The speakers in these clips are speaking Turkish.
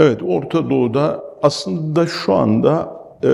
Evet, Orta Doğu'da aslında şu anda e,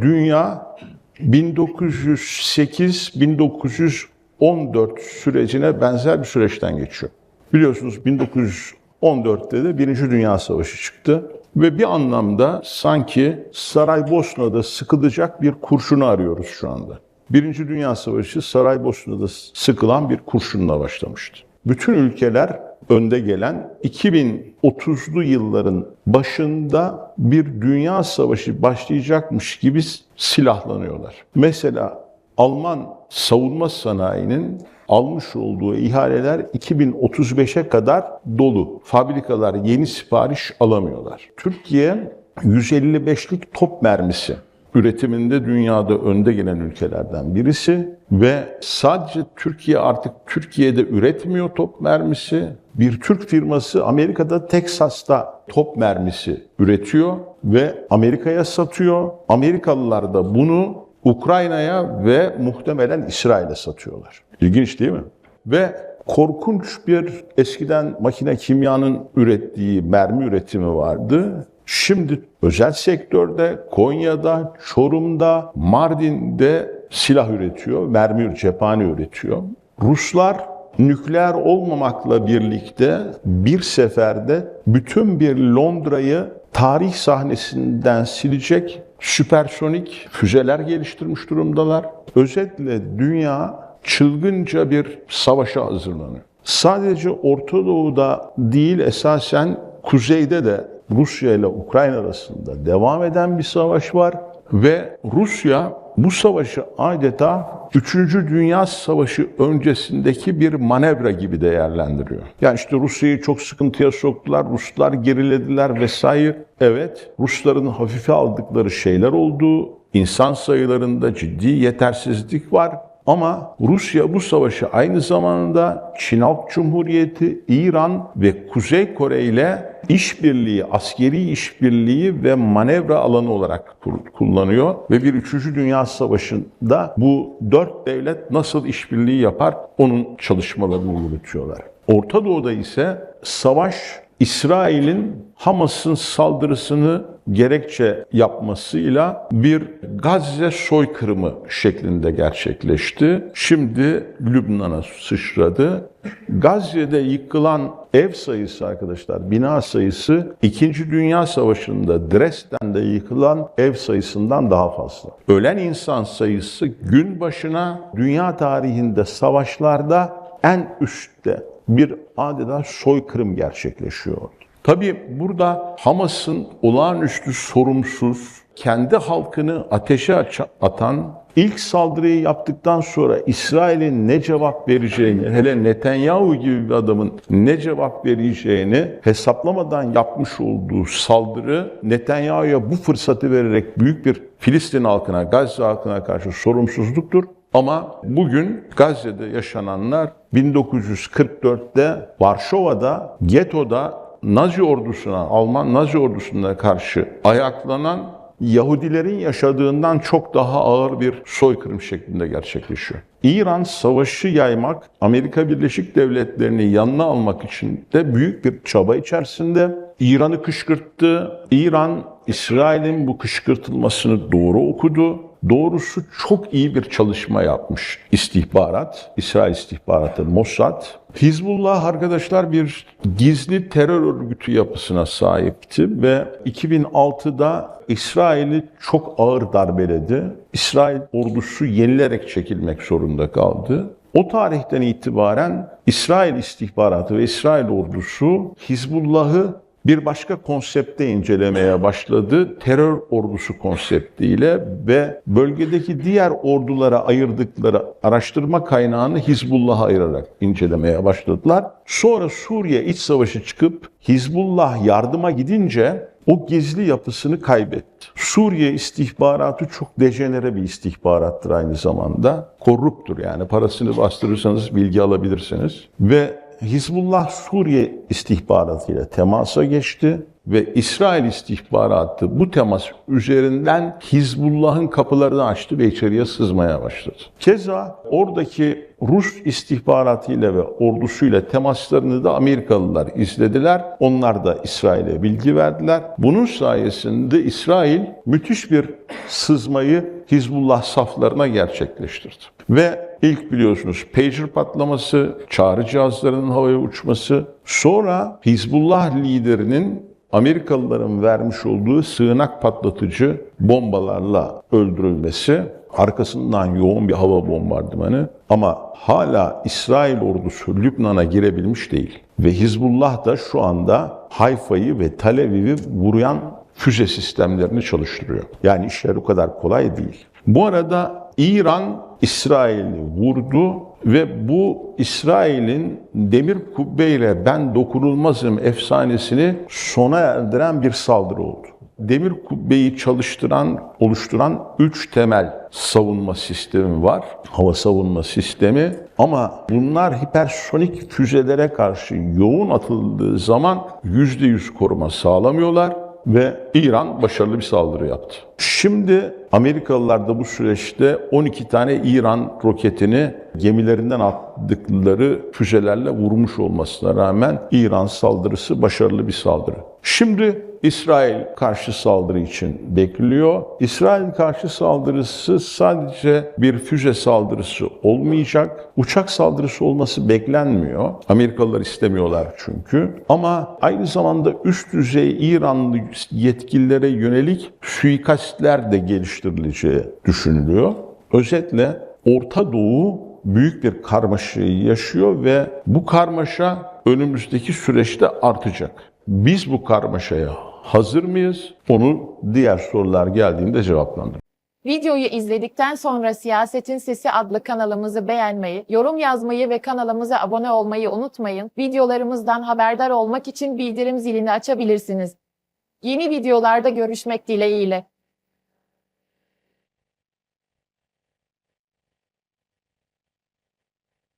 dünya 1908-1914 sürecine benzer bir süreçten geçiyor. Biliyorsunuz 1914'te de Birinci Dünya Savaşı çıktı ve bir anlamda sanki Saraybosna'da sıkılacak bir kurşunu arıyoruz şu anda. Birinci Dünya Savaşı Saraybosna'da sıkılan bir kurşunla başlamıştı. Bütün ülkeler önde gelen 2030'lu yılların başında bir dünya savaşı başlayacakmış gibi silahlanıyorlar. Mesela Alman savunma sanayinin almış olduğu ihaleler 2035'e kadar dolu. Fabrikalar yeni sipariş alamıyorlar. Türkiye 155'lik top mermisi üretiminde dünyada önde gelen ülkelerden birisi ve sadece Türkiye artık Türkiye'de üretmiyor top mermisi. Bir Türk firması Amerika'da Teksas'ta top mermisi üretiyor ve Amerika'ya satıyor. Amerikalılar da bunu Ukrayna'ya ve muhtemelen İsrail'e satıyorlar. İlginç değil mi? Ve korkunç bir eskiden makine kimyanın ürettiği mermi üretimi vardı. Şimdi özel sektörde, Konya'da, Çorum'da, Mardin'de silah üretiyor, mermi, cephane üretiyor. Ruslar nükleer olmamakla birlikte bir seferde bütün bir Londra'yı tarih sahnesinden silecek süpersonik füzeler geliştirmiş durumdalar. Özetle dünya çılgınca bir savaşa hazırlanıyor. Sadece Orta Doğu'da değil esasen kuzeyde de Rusya ile Ukrayna arasında devam eden bir savaş var ve Rusya bu savaşı adeta 3. Dünya Savaşı öncesindeki bir manevra gibi değerlendiriyor. Yani işte Rusya'yı çok sıkıntıya soktular, Ruslar gerilediler vesaire. Evet, Rusların hafife aldıkları şeyler oldu. İnsan sayılarında ciddi yetersizlik var. Ama Rusya bu savaşı aynı zamanda Çin Halk Cumhuriyeti, İran ve Kuzey Kore ile işbirliği, askeri işbirliği ve manevra alanı olarak kullanıyor. Ve bir 3. Dünya Savaşı'nda bu dört devlet nasıl işbirliği yapar onun çalışmalarını yürütüyorlar. Orta Doğu'da ise savaş İsrail'in Hamas'ın saldırısını gerekçe yapmasıyla bir Gazze soykırımı şeklinde gerçekleşti. Şimdi Lübnan'a sıçradı. Gazze'de yıkılan ev sayısı arkadaşlar, bina sayısı 2. Dünya Savaşı'nda Dresden'de yıkılan ev sayısından daha fazla. Ölen insan sayısı gün başına dünya tarihinde savaşlarda en üstte bir adeta soykırım gerçekleşiyor. Tabi burada Hamas'ın olağanüstü sorumsuz, kendi halkını ateşe atan, ilk saldırıyı yaptıktan sonra İsrail'in ne cevap vereceğini, hele Netanyahu gibi bir adamın ne cevap vereceğini hesaplamadan yapmış olduğu saldırı Netanyahu'ya bu fırsatı vererek büyük bir Filistin halkına, Gazze halkına karşı sorumsuzluktur. Ama bugün Gazze'de yaşananlar 1944'te Varşova'da, Geto'da Nazi ordusuna, Alman Nazi ordusuna karşı ayaklanan Yahudilerin yaşadığından çok daha ağır bir soykırım şeklinde gerçekleşiyor. İran savaşı yaymak, Amerika Birleşik Devletleri'ni yanına almak için de büyük bir çaba içerisinde. İran'ı kışkırttı. İran, İsrail'in bu kışkırtılmasını doğru okudu. Doğrusu çok iyi bir çalışma yapmış istihbarat, İsrail istihbaratı Mossad. Hizbullah arkadaşlar bir gizli terör örgütü yapısına sahipti ve 2006'da İsrail'i çok ağır darbeledi. İsrail ordusu yenilerek çekilmek zorunda kaldı. O tarihten itibaren İsrail istihbaratı ve İsrail ordusu Hizbullah'ı bir başka konsepte incelemeye başladı. Terör ordusu konseptiyle ve bölgedeki diğer ordulara ayırdıkları araştırma kaynağını Hizbullah'a ayırarak incelemeye başladılar. Sonra Suriye iç savaşı çıkıp Hizbullah yardıma gidince o gizli yapısını kaybetti. Suriye istihbaratı çok dejenere bir istihbarattır aynı zamanda. Korruptur yani parasını bastırırsanız bilgi alabilirsiniz. Ve Hizbullah Suriye istihbaratıyla temasa geçti. Ve İsrail istihbaratı bu temas üzerinden Hizbullah'ın kapılarını açtı ve içeriye sızmaya başladı. Keza oradaki Rus istihbaratıyla ve ordusuyla temaslarını da Amerikalılar izlediler. Onlar da İsrail'e bilgi verdiler. Bunun sayesinde İsrail müthiş bir sızmayı Hizbullah saflarına gerçekleştirdi. Ve ilk biliyorsunuz pager patlaması, çağrı cihazlarının havaya uçması, sonra Hizbullah liderinin Amerikalıların vermiş olduğu sığınak patlatıcı bombalarla öldürülmesi, arkasından yoğun bir hava bombardımanı ama hala İsrail ordusu Lübnan'a girebilmiş değil. Ve Hizbullah da şu anda Hayfa'yı ve Tel Aviv'i vuruyan füze sistemlerini çalıştırıyor. Yani işler o kadar kolay değil. Bu arada İran İsrail'i vurdu ve bu İsrail'in demir kubbeyle ben dokunulmazım efsanesini sona erdiren bir saldırı oldu. Demir kubbeyi çalıştıran, oluşturan üç temel savunma sistemi var. Hava savunma sistemi ama bunlar hipersonik füzelere karşı yoğun atıldığı zaman %100 koruma sağlamıyorlar ve İran başarılı bir saldırı yaptı. Şimdi Amerikalılar da bu süreçte 12 tane İran roketini gemilerinden attıkları füzelerle vurmuş olmasına rağmen İran saldırısı başarılı bir saldırı. Şimdi İsrail karşı saldırı için bekliyor. İsrail karşı saldırısı sadece bir füze saldırısı olmayacak. Uçak saldırısı olması beklenmiyor. Amerikalılar istemiyorlar çünkü. Ama aynı zamanda üst düzey İranlı yetkililere yönelik suikastler de geliştirileceği düşünülüyor. Özetle Orta Doğu büyük bir karmaşayı yaşıyor ve bu karmaşa önümüzdeki süreçte artacak. Biz bu karmaşaya hazır mıyız? Onu diğer sorular geldiğinde cevaplandırırım. Videoyu izledikten sonra Siyasetin Sesi adlı kanalımızı beğenmeyi, yorum yazmayı ve kanalımıza abone olmayı unutmayın. Videolarımızdan haberdar olmak için bildirim zilini açabilirsiniz. Yeni videolarda görüşmek dileğiyle.